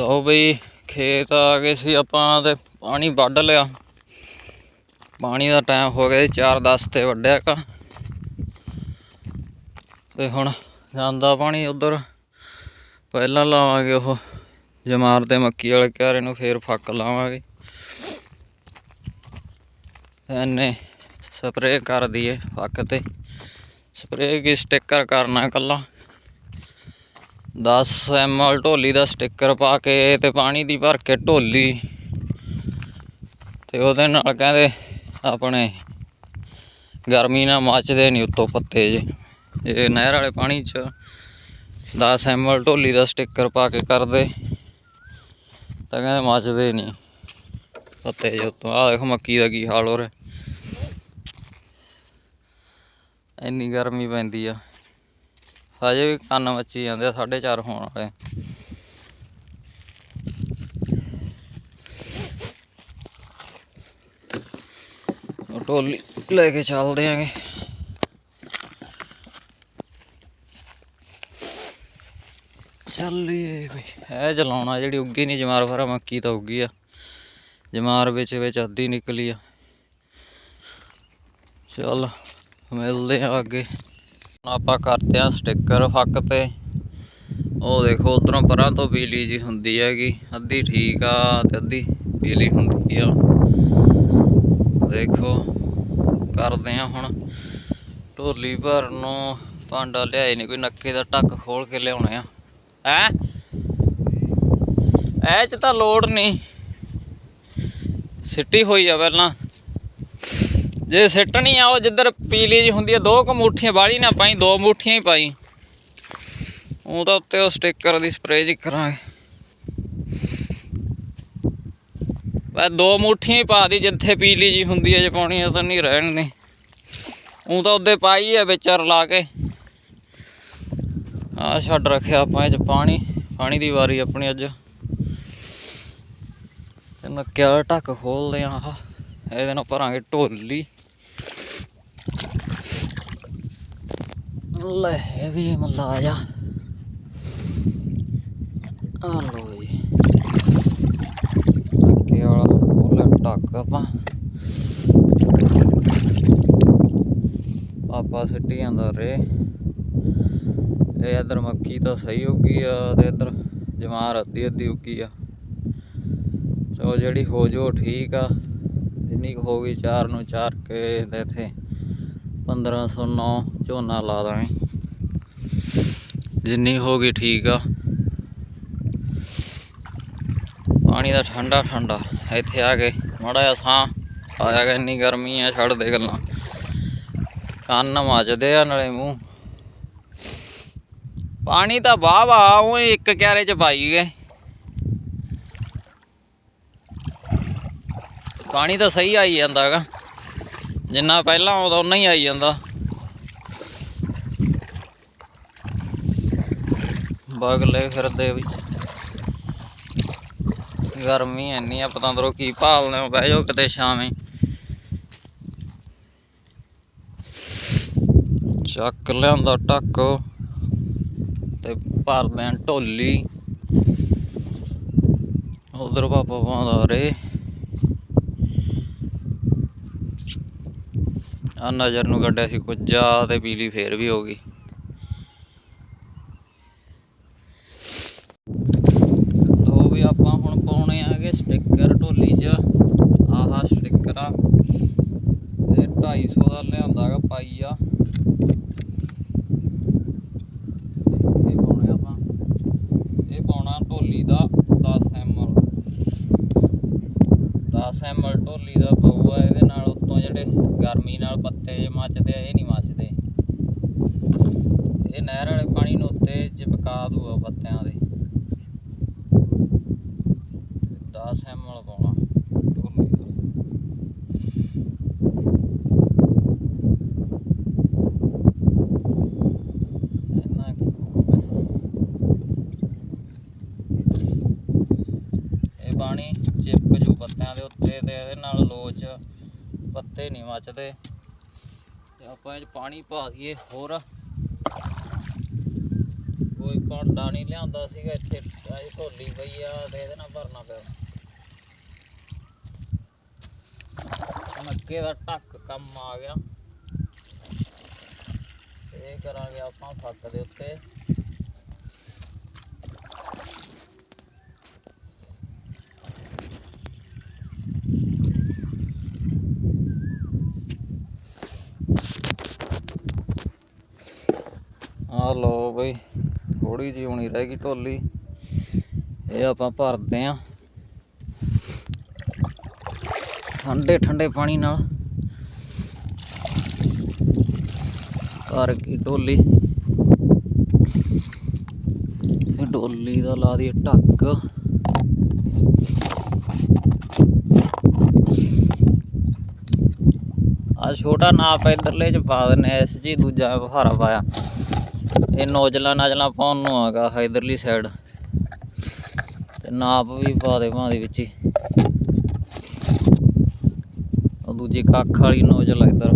ਬਈ, ਖੇਤ ਆ ਗਏ ਸੀ ਆਪਾਂ ਤੇ ਪਾਣੀ ਵੱਢ ਲਿਆ। ਪਾਣੀ ਦਾ ਟਾਈਮ ਹੋ ਗਿਆ 4:10 ਤੇ ਵੱਢਿਆ ਕਾ ਤੇ ਹੁਣ ਜਾਂਦਾ ਪਾਣੀ ਉਧਰ। ਪਹਿਲਾਂ ਲਾਵਾਂਗੇ ਉਹ ਜਮਾਰ ਤੇ ਮੱਕੀ ਵਾਲੇ ਕਿਆਰੇ ਨੂੰ, ਫੇਰ ਫੱਕ ਲਾਵਾਂਗੇ। ਤੇ ਸਪਰੇਅ ਕਰ ਦਈਏ ਫੱਕ ਤੇ। ਸਪਰੇਅ ਕੀ ਸਟicker ਕਰਨਾ ਕੱਲਾ 10 ml ਢੋਲੀ ਦਾ ਸਟicker ਪਾ ਕੇ ਤੇ ਪਾਣੀ ਦੀ ਭਰ ਕੇ ਢੋਲੀ। ਤੇ ਉਹਦੇ ਨਾਲ ਕਹਿੰਦੇ ਆਪਣੇ ਗਰਮੀ ਨਾਲ ਮੱਚਦੇ ਨਹੀਂ ਉੱਤੋਂ ਪੱਤੇ ਜੇ। ਇਹ ਨਹਿਰ ਵਾਲੇ ਪਾਣੀ 'ਚ 10 ml ਢੋਲੀ ਦਾ ਸਟicker ਪਾ ਕੇ ਕਰਦੇ। ਤਾਂ ਕਹਿੰਦੇ ਮੱਚਦੇ ਨਹੀਂ ਪੱਤੇ ਜੇ ਉੱਤੋਂ। ਆਹ ਦੇਖੋ ਮੱਕੀ ਦਾ ਕੀ ਹਾਲ ਹੋ ਰਿਹਾ। ਇੰਨੀ ਗਰਮੀ ਪੈਂਦੀ ਆ। ਹਜੇ ਵੀ ਕੰਨ ਮੱਚੀ ਜਾਂਦੇ ਆ 4:30 ਹੋਣ ਵਾਲੇ। ਟੋਲੀ ਲੈ ਕੇ ਚੱਲਦੇ ਆਂਗੇ। ਚੱਲੀਏ ਬਈ। ਇਹ ਚਲਾਉਣਾ ਜਿਹੜੀ ਉੱਗੀ ਨਹੀਂ ਜਮਾਰ ਫਰਾ ਮੱਕੀ ਤਾਂ ਉੱਗੀ ਆ। ਜਮਾਰ ਵਿੱਚ ਵਿੱਚ ਅੱਧੀ ਨਿਕਲੀ ਆ। ਚੱਲ ਮਿਲਦੇ ਆ ਅੱਗੇ। ਆਪਾਂ ਕਰਦੇ ਆ ਸਟicker ਫੱਕ ਤੇ। ਉਹ ਦੇਖੋ, ਉਧਰੋਂ ਪਰਾਂ ਤੋਂ ਬਿਜਲੀ ਜੀ ਹੁੰਦੀ ਹੈਗੀ। ਅੱਧੀ ਠੀਕ ਆ ਤੇ ਅੱਧੀ ਬਿਜਲੀ ਹੁੰਦੀ ਆ। ਦੇਖੋ, ਕਰਦੇ ਆ ਹੁਣ। ਢੋਲੀ ਭਰਨ ਨੂੰ ਭਾਂਡਾ ਲਿਆਏ ਨਹੀਂ ਕੋਈ ਨੱਕੇ ਦਾ ਟੱਕ ਖੋਲ ਕੇ ਲਿਆਉਣੇ ਆ। ਹੈ? ਐ ਚ ਤਾਂ ਲੋੜ ਨਹੀਂ ਸਿੱਟੀ ਹੋਈ ਆ ਪਹਿਲਾਂ। ਜੇ ਸਿੱਟਣੀ ਆ, ਉਹ ਜਿੱਧਰ ਪੀਲੀ ਜੀ ਹੁੰਦੀ ਆ, ਦੋ ਕੁ ਮੁੱਠੀਆਂ ਬਾਲੀ ਨਾ ਪਾਈ, ਦੋ ਮੁੱਠੀਆਂ ਹੀ ਪਾਈ। ਉਹ ਤਾਂ ਉੱਤੇ ਉਹ ਸਟicker ਦੀ ਸਪਰੇਅ ਜੀ ਕਰਾਂਗੇ। ਬਸ ਦੋ ਮੁੱਠੀਆਂ ਹੀ ਪਾ ਦੀ, ਜਿੱਥੇ ਪੀਲੀ ਜੀ ਹੁੰਦੀ ਹੈ ਜੇ ਪਾਉਣੀ ਆ ਤਾਂ ਨਹੀਂ ਰਹਿਣ ਨੇ ਉਹ ਤਾਂ ਉਹਦੇ ਪਾਈ ਆ ਵਿਚਾਰ ਲਾ ਕੇ। ਆ ਛੱਡ ਰੱਖਿਆ ਆਪਾਂ ਇਹ ਚ ਪਾਣੀ ਪਾਣੀ ਦੀ ਵਾਰੀ ਆਪਣੀ ਅੱਜ। ਤੇ ਨੱਕਿਆ ਢੱਕ ਖੋਲਦੇ ਆ ਆਹ, ਇਹਦੇ ਨਾਲ ਭਰਾਂਗੇ ਢੋਲੀ। ਲੈ ਵੀ ਮੱਲਾ ਜਾ ਆ ਲੋ ਜੀ। ਨੱਕੇ ਵਾਲਾ ਖੋਲਿਆ ਢੱਕ ਆਪਾਂ। ਪਾਪਾ ਸਿੱਟੀ ਜਾਂਦਾ ਰੇ। ਇਹ ਇਧਰ ਮੱਕੀ ਤਾਂ ਸਹੀ ਉੱਗੀ ਆ ਤੇ ਇਧਰ ਜਮਾਰ ਅੱਧੀ ਅੱਧੀ ਉੱਗੀ ਆ। ਚਲੋ ਜਿਹੜੀ ਹੋ ਜੋ ਠੀਕ ਆ। ਜਿੰਨੀ ਕੁ ਹੋ ਗਈ ਚਾਰ ਨੂੰ ਚਾਰ ਕੇ ਤੇ ਇੱਥੇ। 1509 ਝੋਨਾ ਲਾ ਦਾਂਗੇ। ਜਿੰਨੀ ਹੋ ਗਈ ਠੀਕ ਆ। ਪਾਣੀ ਦਾ ਠੰਡਾ ਠੰਡਾ, ਇੱਥੇ ਆ ਕੇ ਮਾੜਾ ਜਿਹਾ ਸਾਹ ਆਇਆ ਗਿਆ, ਇੰਨੀ ਗਰਮੀ ਆ, ਛੱਡ ਦੇ ਗੱਲਾਂ। ਕੰਨ ਮੱਚਦੇ ਆ ਨਾਲੇ ਮੂੰਹ। ਪਾਣੀ ਤਾਂ ਵਾਹ ਵਾਹ, ਉਹ ਇੱਕ ਕਿਆਰੇ ਚ ਪਾਈ ਗਏ। ਪਾਣੀ ਤਾਂ ਸਹੀ ਆਈ ਜਾਂਦਾ ਹੈਗਾ। ਜਿੰਨਾ ਪਹਿਲਾਂ ਆਉਂਦਾ ਉਨਾ ਹੀ ਆਈ ਜਾਂਦਾ। ਬਗਲੇ ਫਿਰਦੇ ਵੀ। ਗਰਮੀ ਇੰਨੀ ਆ, ਪਤਾ ਅੰਦਰੋਂ ਕੀ ਭਾਲਦੇ ਹੋ, ਬਹਿ ਜਾਓ ਕਿਤੇ ਛਾਵੇਂ ਚੱਕ ਲਿਆਂਦਾ ਟੱਕ ਤੇ ਭਰਦੇ ਆਂ ਢੋਲੀ। ਉਧਰ ਪਾਪਾ ਪਾਉਂਦਾ ਰੇ। ਆ ਨਜ਼ਰ ਨੂੰ ਕੱਢਿਆ ਸੀ ਕੁੱਜਾ ਤੇ ਪੀਲੀ ਫੇਰ ਵੀ ਹੋ ਗਈ। ਲੋ ਵੀ ਆਪਾਂ ਹੁਣ ਪਾਉਣੇ ਆਗੇ ਸਟicker ਢੋਲੀ 'ਚ। ਆਹਾ ਸਟicker ਆ। ਇਹ 250 ਦਾ ਲਿਆਂਦਾਗਾ ਪਾਈ ਆ ਇਹ ਪਾਉਣੇ ਆਪਾਂ ਇਹ ਪਾਉਣਾ ਢੋਲੀ ਦਾ 10 ml 10 ml ਢੋਲੀ ਦਾ ਪਊਆ, ਇਹਦੇ ਨਾਲ ਉੱਤੋਂ ਜਿਹੜੇ ਗਰਮੀ ਨਾਲ ਪੱਤੇ ਜੇ ਮੱਚਦੇ ਆ, ਇਹ ਨਹੀਂ ਮੱਚਦੇ। ਇਹ ਨਹਿਰ ਵਾਲੇ ਪਾਣੀ ਨੂੰ ਉੱਤੇ ਚਿਪਕਾ ਦੂਗਾ ਪੱਤਿਆਂ ਦੇ 10 ml ਪਾਉਣਾ ਢੋਲੀ ਦਾ ਇੰਨਾ ਕੀ ਪਊਗਾ ਇਹ ਪਾਣੀ ਚਿਪਕ ਜੂ ਪੱਤਿਆਂ ਦੇ ਉੱਤੇ ਤੇ ਇਹਦੇ ਨਾਲ ਲੋਚ ਪੱਤੇ ਨਹੀਂ ਮੱਚਦੇ। ਤੇ ਆਪਾਂ ਇਹ ਪਾਣੀ ਪਾ ਦਈਏ ਹੋਰ। ਕੋਈ ਭਾਂਡਾ ਨਹੀਂ ਲਿਆਂਦਾ ਸੀਗਾ ਇੱਥੇ, ਆਹ ਢੋਲੀ ਪਈ ਆ ਤੇ ਇਹਦੇ ਨਾਲ ਭਰਨਾ ਪਿਆ। ਨੱਕੇ ਦਾ ਟੱਕ ਕੰਮ ਆ ਗਿਆ। ਇਹ ਕਰਾਂਗੇ ਆਪਾਂ ਫੱਕ ਦੇ ਉੱਤੇ। ਆ ਲੋ ਬਈ ਥੋੜੀ ਜਿਹੀ ਹੋਣੀ ਰਹਿ ਗਈ ਢੋਲੀ। ਇਹ ਆਪਾਂ ਭਰਦੇ ਆ। ਠੰਡੇ ਠੰਡੇ ਪਾਣੀ ਨਾਲ ਭਰ ਕੇ ਢੋਲੀ। ਇਹ ਢੋਲੀ ਦਾ ਲਾ ਦੀ ਢੱਕ। ਆ ਛੋਟਾ ਨਾਪ ਇਧਰਲੇ ਚ ਪਾ ਦਿੰਨੇ ਇਸ ਜੀ ਦੂਜਾ ਬਹਾਰਾ ਪਾਇਆ। ਇਹ ਨੋਜਲਾ ਨਾਜਲਾ ਪਾਉਣ ਨੂੰ ਆਗਾ ਇਧਰਲੀ ਸਾਈਡ ਤੇ ਨਾਪ ਵੀ ਪਾ ਦੇ ਭਾਂ ਦੇ ਵਿੱਚ ਹੀ। ਉਹ ਦੂਜੀ ਕੱਖ ਵਾਲੀ ਨੋਜਲ ਇਧਰ।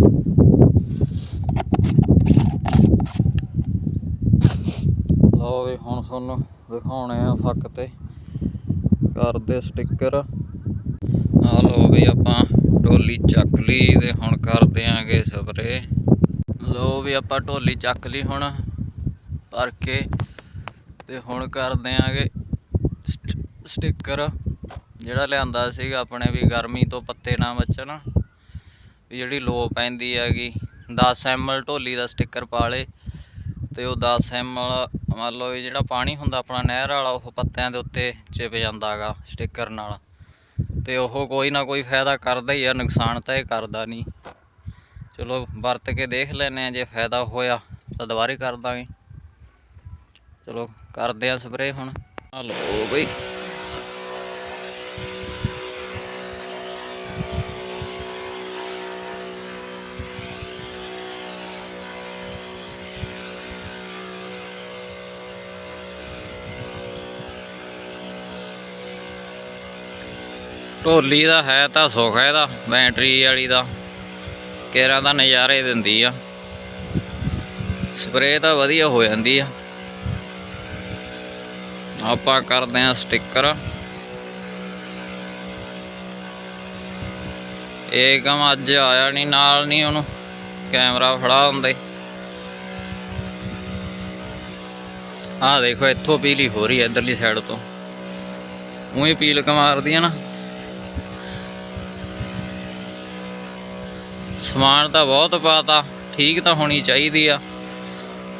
ਲਓ ਵੀ ਹੁਣ ਤੁਹਾਨੂੰ ਦਿਖਾਉਣੇ ਆ ਫੱਕ ਤੇ। ਕਰਦੇ ਸਟicker ਆ ਲਓ ਵੀ ਆਪਾਂ ਢੋਲੀ ਚੱਕ ਲਈ ਤੇ ਹੁਣ ਕਰਦੇ ਆਂਗੇ ਸਪਰੇ ਲੋ ਵੀ ਆਪਾਂ ਢੋਲੀ ਚੱਕ ਲਈ ਹੁਣ। ਭਰ ਕੇ ਤੇ ਹੁਣ ਕਰਦੇ ਆਂਗੇ ਸਟicker ਜਿਹੜਾ ਲਿਆਂਦਾ ਸੀਗਾ ਆਪਣੇ ਵੀ ਗਰਮੀ ਤੋਂ ਪੱਤੇ ਨਾ ਬਚਣ ਵੀ ਜਿਹੜੀ ਲੋ ਪੈਂਦੀ ਹੈਗੀ 10 ml ਢੋਲੀ ਦਾ ਸਟicker ਪਾ ਲੇ ਤੇ ਉਹ 10 ml ਮੰਨ ਲਓ ਵੀ ਜਿਹੜਾ ਪਾਣੀ ਹੁੰਦਾ ਆਪਣਾ ਨਹਿਰ ਵਾਲਾ, ਉਹ ਪੱਤਿਆਂ ਦੇ ਉੱਤੇ ਚਿਪ ਜਾਂਦਾ ਹੈਗਾ ਸਟicker ਨਾਲ। ਤੇ ਉਹ ਕੋਈ ਨਾ ਕੋਈ ਫਾਇਦਾ ਕਰਦਾ ਹੀ ਆ, ਨੁਕਸਾਨ ਤਾਂ ਇਹ ਕਰਦਾ ਨਹੀਂ। ਚਲੋ ਵਰਤ ਕੇ ਦੇਖ ਲੈਨੇ ਆ, ਜੇ ਫਾਇਦਾ ਹੋਇਆ ਤਾਂ ਦੁਬਾਰੇ ਕਰ ਦਾਂਗੇ। ਚਲੋ, ਕਰਦੇ ਆ ਸਪਰੇ ਹੁਣ। ਆ ਲਓ ਬਈ। ਢੋਲੀ ਦਾ ਹੈ ਤਾਂ ਸੁੱਖ ਹੈ ਇਹਦਾ, ਬੈਟਰੀ ਵਾਲੀ ਦਾ। ਕੇਰਾਂ ਦਾ ਨਜ਼ਾਰੇ ਦਿੰਦੀ ਆ। ਸਪਰੇ ਤਾਂ ਵਧੀਆ ਹੋ ਜਾਂਦੀ ਆ। ਆਪਾਂ ਕਰਦੇ ਆ ਸਟicker ਇਹ ਕੰਮ ਅੱਜ ਆਇਆ ਨਹੀਂ ਨਾਲ ਨਹੀਂ ਉਹਨੂੰ ਕੈਮਰਾ ਫੜਾ ਹੁੰਦੇ ਆਹ ਦੇਖੋ, ਇੱਥੋਂ ਪੀਲੀ ਹੋ ਰਹੀ ਹੈ ਇਧਰਲੀ ਸਾਈਡ ਤੋਂ। ਉਹੀ ਪੀਲ ਮਾਰਦੀ ਆ ਨਾ। ਸਮਾਨ ਤਾਂ ਬਹੁਤ ਪਾਤਾ, ਠੀਕ ਤਾਂ ਹੋਣੀ ਚਾਹੀਦੀ ਆ।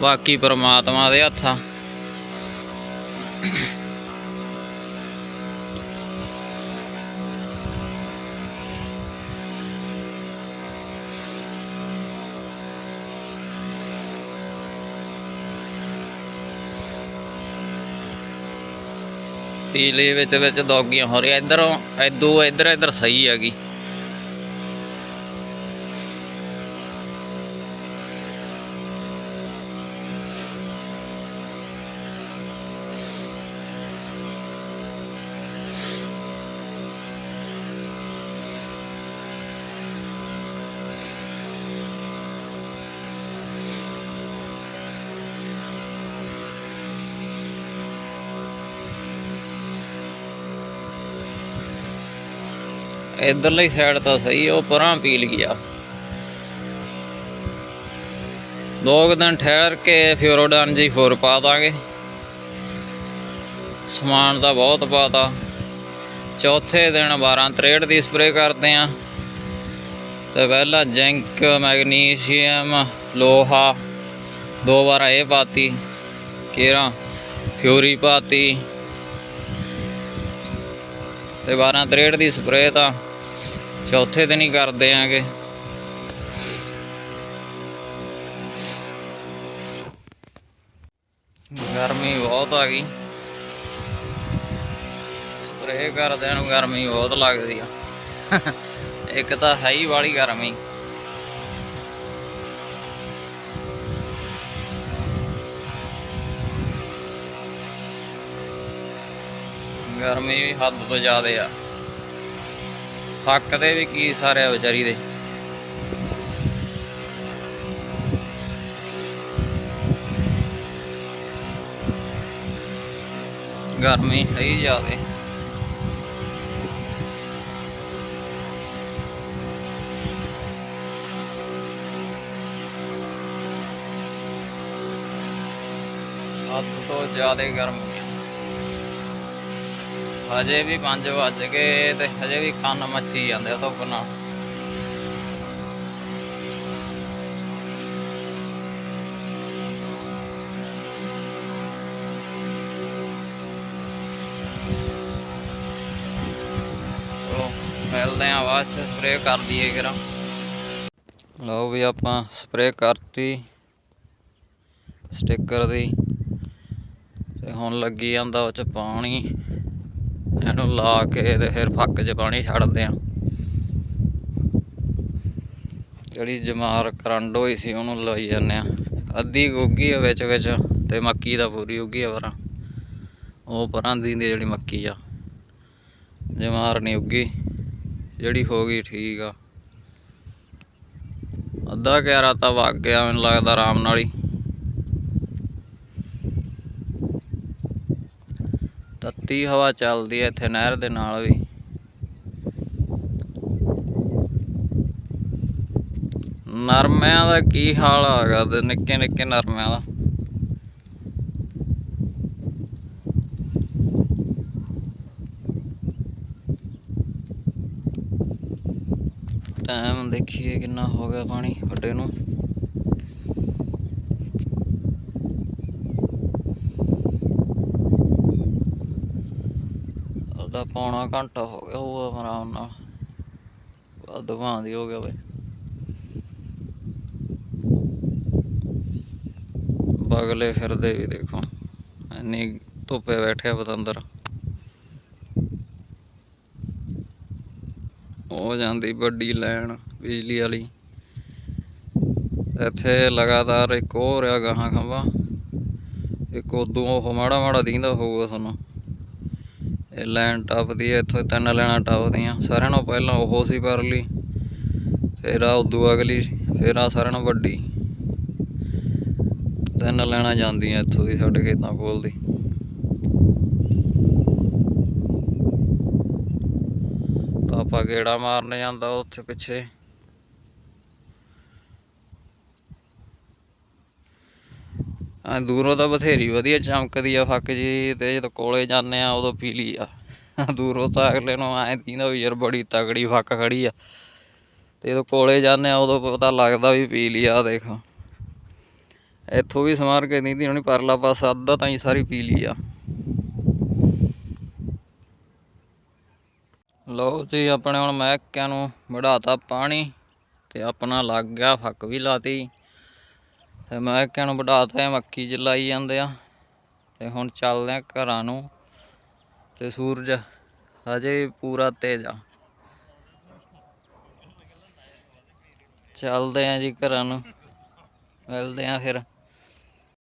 ਬਾਕੀ ਪਰਮਾਤਮਾ ਦੇ ਹੱਥਾਂ। ਬਿਜਲੀ ਵਿੱਚ ਵਿੱਚ ਦੌਗੀਆਂ ਹੋ ਰਹੀਆਂ। ਇਧਰੋਂ ਇਦੋਂ ਇਧਰ ਇਧਰ ਸਹੀ ਹੈਗੀ। ਇਧਰਲੀ ਸਾਈਡ ਤਾਂ ਸਹੀ ਉਹ ਪਰਾਂ ਪੀਲ ਗਿਆ। ਦੋ ਕੁ ਦਿਨ ਠਹਿਰ ਕੇ ਫਿਓਰੋਡਨ ਜੀ ਫੋਰ ਪਾ ਦਾਂਗੇ। ਸਮਾਨ ਤਾਂ ਬਹੁਤ ਪਾਤਾ। ਚੌਥੇ ਦਿਨ 12 63 ਦੀ ਸਪਰੇ ਕਰਦੇ ਆ। ਤੇ ਪਹਿਲਾਂ ਜ਼ਿੰਕ, ਮੈਗਨੀਸ਼ੀਅਮ, ਲੋਹਾ, ਦੋ ਵਾਰ ਇਹ ਪਾਤੀ, ਕੇਰਾ, ਫਿਊਰੀ ਪਾਤੀ। ਤੇ 12 63 ਦੀ ਸਪਰੇ ਤਾਂ ਚੌਥੇ ਦਿਨ ਹੀ ਕਰਦੇ ਆਂਗੇ। ਗਰਮੀ ਬਹੁਤ ਆ ਗਈ। ਸਪਰੇ ਕਰਦਿਆਂ ਨੂੰ ਗਰਮੀ ਬਹੁਤ ਲੱਗਦੀ ਆ। ਇੱਕ ਤਾਂ ਹੈ ਹੀ ਵਾਲੀ ਗਰਮੀ। ਗਰਮੀ ਵੀ ਹੱਦ ਤੋਂ ਜ਼ਿਆਦਾ ਆ। ਥੱਕਦੇ ਵੀ ਕੀ ਸਾਰੇ ਵਿਚਾਰੀ ਦੇ। ਗਰਮੀ ਹੈ ਜਾਵੇ ਜ਼ਿਆਦੇ। ਹੱਦ ਤੋਂ ਜ਼ਿਆਦਾ ਗਰਮੀ। ਆ ਹਜੇ ਵੀ 5 ਵੱਜ ਗਏ ਤੇ ਹਜੇ ਵੀ ਕੰਨ ਮੱਚੀ ਜਾਂਦੇ ਆ ਧੁੱਪ ਨਾਲ। ਚਲੋ, ਮਿਲਦੇ ਆ ਬਾਅਦ ਚ ਸਪਰੇਅ ਕਰ ਦਈਏ ਕਰਾਂ ਲਓ ਵੀ ਆਪਾਂ ਸਪਰੇਅ ਕਰਤੀ ਸਟicker ਦੀ। ਤੇ ਹੁਣ ਲੱਗੀ ਜਾਂਦਾ ਉਹ ਚ ਪਾਣੀ। ਇਹਨੂੰ ਲਾ ਕੇ ਤੇ ਫਿਰ ਫੱਕ ਚ ਪਾਣੀ ਛੱਡਦੇ ਆ। ਜਿਹੜੀ ਜਮਾਰ ਕਰੰਡ ਹੋਈ ਸੀ ਉਹਨੂੰ ਲਾਈ ਜਾਂਦੇ ਆ। ਅੱਧੀ ਗੋਗੀ ਆ ਵਿੱਚ ਵਿੱਚ ਤੇ ਮੱਕੀ ਦਾ ਪੂਰੀ ਉੱਗੀ ਆ ਪਰਾਂ। ਉਹ ਪਰਾਂ ਦੀ ਜਿਹੜੀ ਮੱਕੀ ਆ। ਜਮਾਰ ਨਹੀਂ ਉੱਗੀ। ਜਿਹੜੀ ਹੋ ਗਈ ਠੀਕ ਆ। ਅੱਧਾ ਕਿਆਰਾ ਤਾਂ ਵਗ ਗਿਆ ਮੈਨੂੰ ਲੱਗਦਾ ਆਰਾਮ ਨਾਲ ਹੀ। ਤੱਤੀ ਹਵਾ ਚੱਲਦੀ ਹੈ ਇੱਥੇ ਨਹਿਰ ਦੇ ਨਾਲ ਵੀ। ਨਰਮਿਆਂ ਦਾ ਕੀ ਹਾਲ ਹੈਗਾ ਤੇ ਨਿੱਕੇ ਨਿੱਕੇ ਨਰਮਿਆਂ ਦਾ? ਟਾਈਮ ਦੇਖੀਏ ਕਿੰਨਾ ਹੋ ਗਿਆ ਪਾਣੀ ਵੱਡੇ ਨੂੰ। ਉਹਦਾ ਪੌਣਾ ਘੰਟਾ ਹੋ ਗਿਆ ਉਹ ਆਰਾਮ ਨਾਲ। ਵੱਧ ਭਾਂਦੀ ਹੋ ਗਿਆ ਬਈ ਬਗਲੇ ਫਿਰਦੇ ਵੀ ਦੇਖੋ, ਇੰਨੀ ਧੁੱਪੇ ਬੈਠੇ ਆ ਪਤੰਦਰ। ਉਹ ਜਾਂਦੀ ਵੱਡੀ ਲਾਈਨ ਬਿਜਲੀ ਵਾਲੀ। ਇੱਥੇ ਲਗਾਤਾਰ ਇੱਕ ਹੋ ਰਿਹਾ ਗਾਹਾਂ ਖੰਭਾ। ਇੱਕ ਉਦੋਂ ਉਹ ਮਾੜਾ ਮਾੜਾ ਦਿੰਦਾ ਹੋਊਗਾ ਤੁਹਾਨੂੰ। ਇਹ ਲਾਈਨ ਟੱਪਦੀ ਹੈ ਇੱਥੋਂ ਤਿੰਨ ਲੈਣਾ ਟੱਪਦੀਆਂ। ਸਾਰਿਆਂ ਨਾਲੋਂ ਪਹਿਲਾਂ ਉਹ ਸੀ ਪਰਲੀ, ਫਿਰ ਆ ਉਦੋਂ ਅਗਲੀ, ਫਿਰ ਆ ਸਾਰਿਆਂ ਨਾਲੋਂ ਵੱਡੀ। ਤਿੰਨ ਲੈਣਾ ਜਾਂਦੀਆਂ ਇੱਥੋਂ ਦੀ ਸਾਡੇ ਖੇਤਾਂ ਕੋਲ ਦੀ। ਪਾਪਾ ਗੇੜਾ ਮਾਰਨ ਜਾਂਦਾ ਉੱਥੇ ਪਿੱਛੇ। ਆ ਦੂਰੋਂ ਤਾਂ ਬਥੇਰੀ ਵਧੀਆ ਚਮਕਦੀ ਆ ਫੱਕ ਜੀ, ਤੇ ਜਦੋਂ ਕੋਲੇ ਜਾਂਦੇ ਆ, ਉਦੋਂ ਪੀਲੀ ਆ। ਦੂਰੋਂ ਤਾਂ ਅਗਲੇ ਨੂੰ ਐਂ ਦੀਂਦਾ ਵੀ ਯਾਰ ਬੜੀ ਤਗੜੀ ਫੱਕ ਖੜੀ ਆ। ਤੇ ਜਦੋਂ ਕੋਲੇ ਜਾਂਦੇ ਆ, ਉਦੋਂ ਪਤਾ ਲੱਗਦਾ ਵੀ ਪੀਲੀ ਆ, ਦੇਖ। ਇੱਥੋਂ ਵੀ ਸਮਾਰ ਕੇ ਨਹੀਂ ਦੀ ਹੋਣੀ, ਪਰਲਾ ਪਾਸਾ ਅੱਧਾ ਤਾਂ ਹੀ ਸਾਰੀ ਪੀਲੀ ਆ। ਲਓ ਜੀ, ਆਪਣੇ ਹੁਣ ਮਹਿਕਿਆਂ ਨੂੰ ਵੜਾਤਾ ਪਾਣੀ, ਤੇ ਆਪਣਾ ਲੱਗ ਗਿਆ ਫੱਕ ਵੀ ਲਾਤੀ। ਤੇ ਮਹਿਕਿਆਂ ਨੂੰ ਵੜਾਤਾ ਮੱਕੀ ਚ ਲਾਈ ਜਾਂਦੇ ਆ। ਤੇ ਹੁਣ ਚੱਲਦੇ ਆ ਘਰਾਂ ਨੂੰ। ਤੇ ਸੂਰਜ ਹਜੇ ਪੂਰਾ ਤੇਜ਼ ਆ। ਚੱਲਦੇ ਆ ਜੀ ਘਰਾਂ ਨੂੰ। ਮਿਲਦੇ ਆ ਫਿਰ।